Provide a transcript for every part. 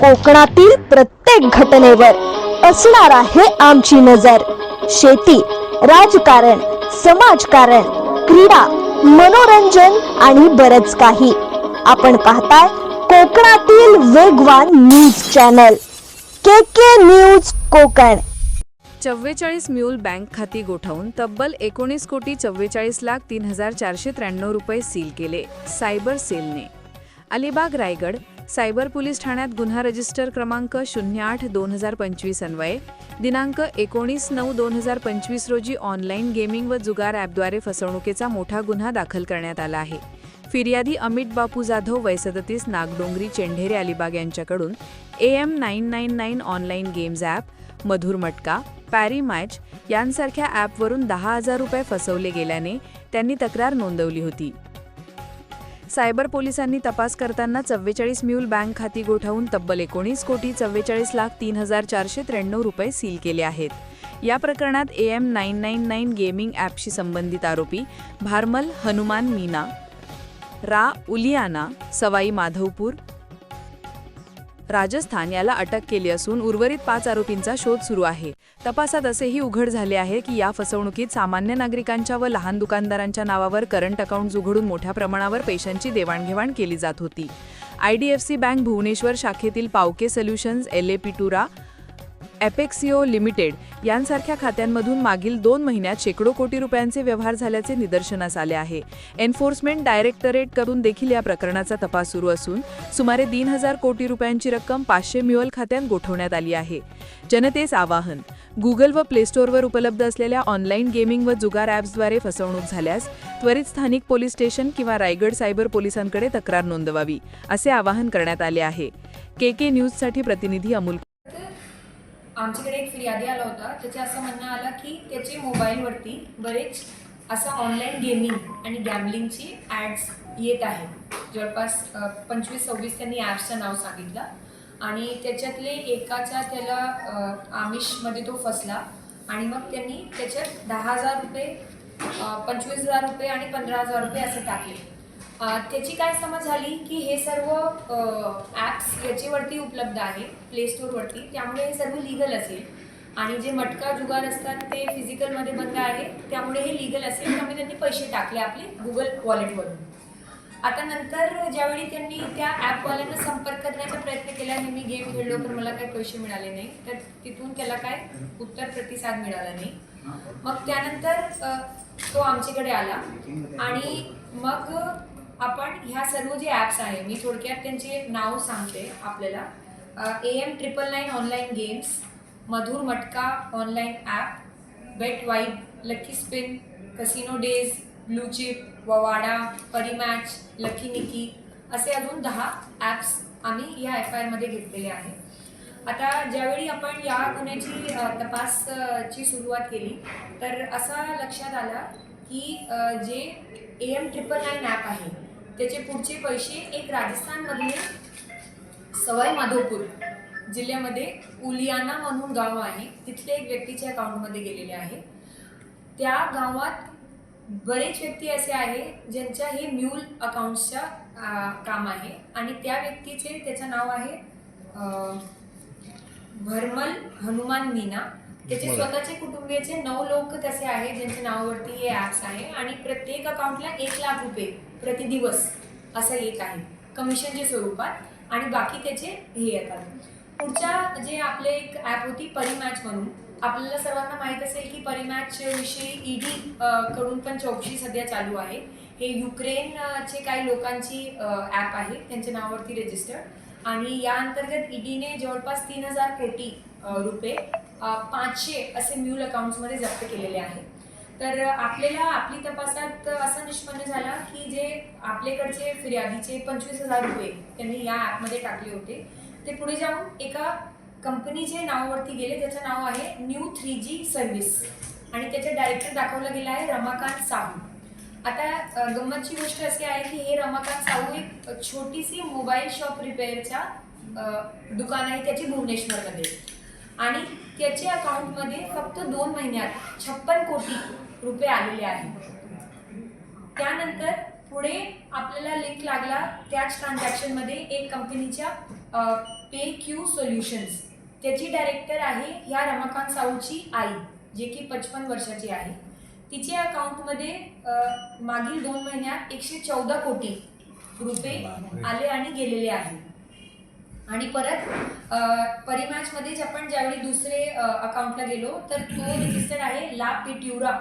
कोकणातील प्रत्येक घटनेवर असणार आहे आमची नजर. शेती राजकारण समाजकारण क्रीडा मनोरंजन आणि बरच काही. आपण पाहताय कोकणातील वेगवान news channel. K K news Konkan. चव्वेचाळीस म्यूल बँक खाती गोठवून तब्बल एकोणीस कोटी चव्वेचाळीस लाख तीन हजार चारशे त्र्याण्णव रुपये सील केले सायबर सेलने. अलिबाग रायगड सायबर पोलीस ठाण्यात गुन्हा रजिस्टर क्रमांक शून्य आठ दोन हजार पंचवीस अन्वये. दिनांक एकोणीस नऊ दोन हजार पंचवीस रोजी ऑनलाईन गेमिंग व जुगार ॲपद्वारे फसवणुकीचा मोठा गुन्हा दाखल करण्यात आला आहे. फिर्यादी अमित बापू जाधव वय सदतीस नागडोंगरी चेंढेरे अलिबाग यांच्याकडून A M nine nine nine online games app Madhur Matka Parimatch यांसारख्या ॲपवरून दहा हजार रुपये फसवले गेल्याने त्यांनी तक्रार नोंदवली होती. सायबर पोलिसांनी तपास करताना चव्वेचाळीस म्यूल बँक खाती गोठवून तब्बल एकोणीस कोटी चव्वेचाळीस लाख तीन हजार चारशे त्र्याण्णव रुपये सील केले आहेत. या प्रकरणात A M nine nine nine gaming ॲपशी संबंधित आरोपी भारमल हनुमान मीना रा उलियाना सवाई माधवपूर राजस्थान याला अटक केली असून उर्वरित पाच आरोपींचा शोध सुरू आहे. तपासात असेही उघड झाले आहे की या फसवणुकीत सामान्य नागरिकांच्या व लहान दुकानदारांच्या नावावर करंट अकाउंट्स उघडून मोठ्या प्रमाणावर पैशांची देवाणघेवाण केली जात होती. आयडीएफसी बँक भुवनेश्वर शाखेतील पावके सोल्युशन्स एल ए पिटुरा एपेक्सिओ लिमिटेड यांसारख्या खात्यांमधून मागील दोन महिन्यात शेकडो कोटी रुपयांचे व्यवहार झाल्याचे निदर्शनास आले आहे. एन्फोर्समेंट डायरेक्टरेट करून देखील या प्रकरणाचा तपास सुरू असून सुमारे तीन हजार कोटी रुपयांची रक्कम पाचशे म्युअल खात्यात गोठवण्यात आली आहे. जनतेस आवाहन गुगल व प्ले स्टोअरवर उपलब्ध असलेल्या ऑनलाईन गेमिंग व जुगार ॲप्सद्वारे फसवणूक झाल्यास त्वरित स्थानिक पोलीस स्टेशन किंवा रायगड सायबर पोलिसांकडे तक्रार नोंदवावी असे आवाहन करण्यात आले आहे. के के न्यूजसाठी प्रतिनिधी अमोल आमच्याकडे एक फिर्यादी आला होता. त्याचे असं म्हणणं आलं की त्याचे मोबाईलवरती बरेच असं ऑनलाईन गेमिंग आणि गॅमलिंगची ॲड्स येत आहेत. जवळपास पंचवीस सव्वीस त्यांनी ॲप्सचं नाव सांगितलं. आणि त्याच्यातले एकाचा त्याला आमिषमध्ये तो फसला. आणि मग त्यांनी त्याच्यात दहा हजार रुपये पंचवीस हजार रुपये आणि पंधरा हजार रुपये असे टाकले. त्याची काय समज झाली की हे सर्व ॲप्स याच्यावरती उपलब्ध आहे प्ले स्टोअरवरती त्यामुळे हे सर्व लिगल असेल. आणि जे मटका जुगार असतात ते फिजिकलमध्ये बंद आहे. त्यामुळे हे लिगल असेल. त्यामुळे त्यांनी पैसे टाकले आपले गुगल वॉलेटवरून आता नंतर ज्यावेळी त्यांनी त्या ॲपवाल्यांना संपर्क करण्याचा प्रयत्न केला हे मी गेम खेळलो पण मला काही पैसे मिळाले नाही. तर तिथून त्याला काय? उत्तर प्रतिसाद मिळाला नाही. मग त्यानंतर तो आमच्याकडे आला. आणि मग आपण ह्या सर्व जे ॲप्स आहे मी थोडक्यात त्यांचे नाव सांगते आपल्याला. A M triple nine online games Madhur Matka online app bet vibe lucky spin casino days blue chip Vavada Parimatch lucky Niki असे अजून दहा ॲप्स आम्ही या एफ आय आरमध्ये घेतलेले आहे. आता ज्यावेळी आपण या गुन्ह्याची तपासची तपास ची सुरुवात केली तर असा लक्षात आला की जे A M triple nine app आहे त्याचे पुढचे पैसे एक राजस्थानमधले सवाई माधवपूर जिल्ह्यामध्ये उलियाना म्हणून गाव आहे. तिथले एक व्यक्तीच्या अकाउंटमध्ये गेलेले आहे. त्या गावात बरेच व्यक्ती असे आहे ज्यांच्या हे म्यूल अकाउंट्सच्या काम आहे. आणि त्या व्यक्तीचे त्याचं नाव आहे भरमल हनुमान मीना. त्याचे स्वतःचे कुटुंबियाचे नऊ लोक तसे आहेत ज्यांच्या नावावरती हे ॲप्स आहे आणि प्रत्येक अकाउंटला एक लाख रुपये प्रतिदिवस असं येत आहे कमिशनच्या स्वरूपात. आणि बाकी त्याचे हे येतात. पुढच्या जे आपले एक ॲप होती परिमॅच म्हणून आपल्याला सर्वांना माहीत असेल की परिमॅच विषयी ईडी कडून पण चौकशी सध्या चालू आहे. हे युक्रेनचे काही लोकांची ॲप आहे त्यांच्या नावावरती रजिस्टर्ड आणि या अंतर्गत ईडीने जवळपास तीन हजार कोटी रुपये पाचशे असे म्यूल अकाउंट्समध्ये जप्त केलेले आहे. तर आपल्याला आपली तपासात असा निष्पन्न झाला की जे आपल्याकडचे फिर्यादीचे पंचवीस हजार रुपये त्यांनी या ॲपमध्ये टाकले होते ते पुढे जाऊन एका कंपनीचे नावावरती गेले ज्याचं नाव आहे न्यू थ्री जी सर्व्हिस. आणि त्याचे डायरेक्टर दाखवलं गेलं आहे रमाकांत साहू. आता गंमतची गोष्ट अशी आहे की हे रमाकांत साहू एक छोटीशी मोबाईल शॉप रिपेअरच्या दुकान आहे त्याची भुवनेश्वरमध्ये. आणि त्याच्या अकाउंटमध्ये फक्त दोन महिन्यात छप्पन कोटी रुपये आलेले आहेत. त्यानंतर पुढे आपल्याला लिंक लागला त्याच ट्रान्झॅक्शनमध्ये एक कंपनीच्या पे क्यू सोल्युशन्स त्याची डायरेक्टर आहे ह्या रमाकांत साऊची आई जे की पचपन वर्षाची आहे. तिच्या अकाउंटमध्ये मागील दोन महिन्यात एकशे चौदा कोटी रुपये आले आणि गेलेले आहे आणि परत परिमॅचमध्येच आपण ज्यावेळी दुसरे अकाउंटला गेलो तर तो रजिस्टर आहे ला पिट्युरा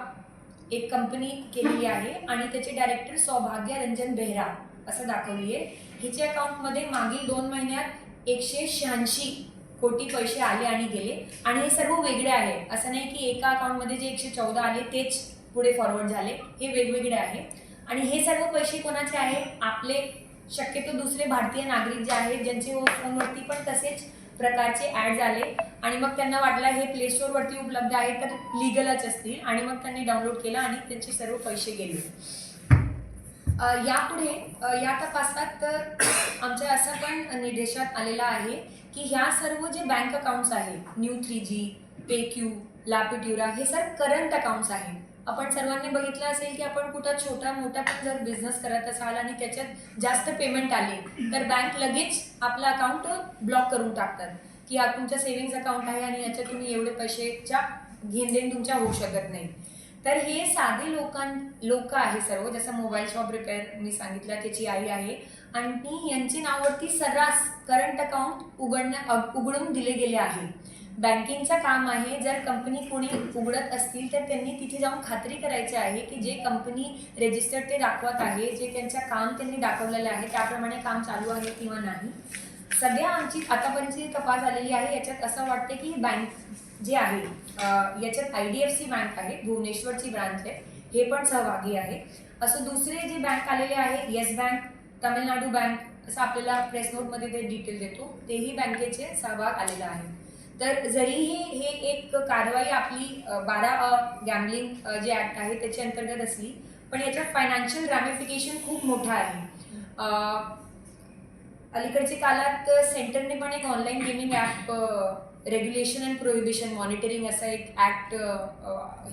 एक कंपनी केलेली आहे आणि त्याचे डायरेक्टर सौभाग्य रंजन बेहरा असं दाखवली आहे. हिचे अकाउंटमध्ये मागील दोन महिन्यात एकशे शहाऐंशी कोटी पैसे आले आणि गेले. आणि हे सर्व वेगळे आहे. असं नाही की एका अकाउंटमध्ये जे एकशे चौदा आले तेच पुढे फॉरवर्ड झाले. हे वेगवेगळे आहे. आणि हे सर्व पैसे कोणाचे आहे? आपले शक्यतो दुसरे भारतीय नागरिक जे आहेत ज्यांचे हो फोनवरती पण तसेच प्रकारचे ॲड्स आले. आणि मग त्यांना वाटलं हे प्ले स्टोअरवरती उपलब्ध आहे तर लिगलच असतील. आणि मग त्यांनी डाउनलोड केलं आणि त्यांचे सर्व पैसे गेले. यापुढे या तपासात आमच्या असं पण निर्देशात आलेला आहे की ह्या सर्व जे बँक अकाउंट्स आहेत new three G pay Q लापिट्युरा हे सर करंट अकाउंट्स आहेत. आपण सर्वांनी बघितलं असेल की आपण कुठं छोटा मोठा पण जर बिझनेस करत असाल आणि त्याच्यात जास्त पेमेंट आले तर बँक लगेच आपलं अकाउंट ब्लॉक करून टाकतात. की हा तुमचा सेव्हिंग्ज अकाउंट आहे आणि याच्यात तुम्ही एवढे पैसेच्या घेणदेण तुमच्या होऊ शकत नाही. तर हे साधे लोकां लोक आहे सर्व जसं मोबाईल शॉप रिपेअर मी सांगितलं त्याची आई आहे. आणि यांची नावावरती सर्रास करंट अकाउंट उघडण्या उघडून दिले गेले आहे. बँकिंगचं काम आहे. जर कंपनी कोणी उघडत असतील तर त्यांनी तिथे जाऊन खात्री करायची आहे की जे कंपनी रजिस्टर्ड ते दाखवत आहे जे त्यांचं काम त्यांनी दाखवलेलं आहे त्याप्रमाणे काम चालू आहे किंवा नाही. सध्या आमची आतापर्यंतची तपास झालेली आहे याच्यात असं वाटते की बँक जे आहे याच्यात I D F C bank आहे भुवनेश्वरची ब्रांच आहे हे पण सहभागी आहे. असं दुसरे जे बँक आलेले आहे येस बँक तमिळनाडू बँक असं आपल्याला प्रेस नोटमध्ये ते डिटेल देतो तेही बँकेचे सहभाग आलेला आहे. तर जरीही हे एक कारवाई आपली अ, बारा गॅम्बलिंग जे ॲक्ट आहे त्याच्या अंतर्गत असली पण याच्यात फायनान्शियल रॅमिफिकेशन खूप मोठं आहे. अलीकडच्या काळात सेंटरने पण एक online gaming app regulation and prohibition monitoring असा एक ॲक्ट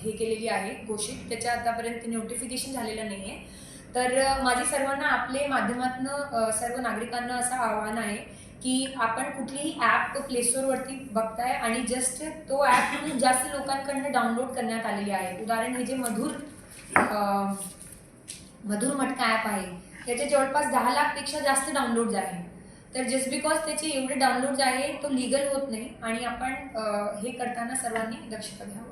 हे केलेली आहे घोषित. त्याच्या आतापर्यंत नोटिफिकेशन झालेलं नाही आहे तर माझी सर्वांना आपले माध्यमातनं सर्व नागरिकांना असं आव्हान आहे की आपण कुठलीही ॲप प्ले स्टोअरवरती बघताय आणि जस्ट तो ॲप जास्त लोकांकडनं डाउनलोड करण्यात आलेली आहे. उदाहरण हे जे मधुर मधुर मटका ॲप आहे त्याचे जवळपास दहा लाखपेक्षा जास्त डाउनलोड्स आहे. तर जस्ट बिकॉज त्याचे एवढे डाउनलोड्स आहे तो लिगल होत नाही आणि आपण हे करताना सर्वांनी दक्षता घ्यावं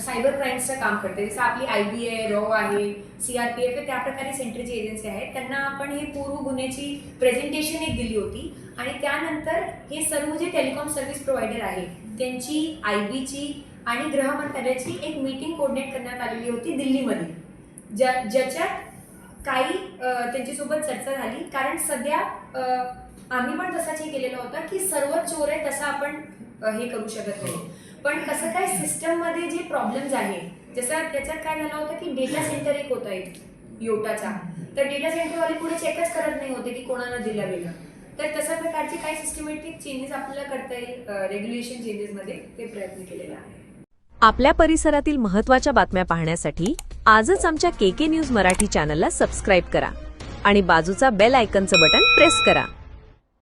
सायबर क्राईम्सचं काम करते. जसं आपली आय बी आय रॉ आहे सी आर पी एफ त्या प्रकारे सेंटरची एजन्सी आहे त्यांना आपण हे पूर्व गुन्ह्याची प्रेझेंटेशन एक दिली होती. आणि त्यानंतर हे सर्व जे टेलिकॉम सर्व्हिस प्रोव्हायडर आहे त्यांची आय बीची आणि गृह मंत्रालयाची एक मीटिंग कोऑर्डिनेट करण्यात आलेली होती दिल्लीमध्ये. ज्या ज्याच्यात काही त्यांच्यासोबत चर्चा झाली. कारण सध्या आम्ही पण तसाच हे केलेला होता की सर्व चोर आहे तसं आपण हे करू शकत नाही. हो. पण कसं काय सिस्टममध्ये जे प्रॉब्लेम्स आहे जसं त्याच्यात काय झालं होतं की डेटा सेंटर एक होता एक योटाचा. तर डेटा सेंटरवाले पुढे चेकच करत नाही होते की कोणाला दिलं गेलं. तर तशा प्रकारचे काही सिस्टमॅटिक चेंजेस आपल्याला करता येईल रेग्युलेशन चेंजेसमध्ये ते प्रयत्न केलेला आहे. आपल्या परिसरातील महत्त्वाच्या बातम्या पाहण्यासाठी आजच आमच्या के के न्यूज मराठी चॅनलला सबस्क्राईब करा आणि बाजूचा बेल आयकनचं बटन प्रेस करा.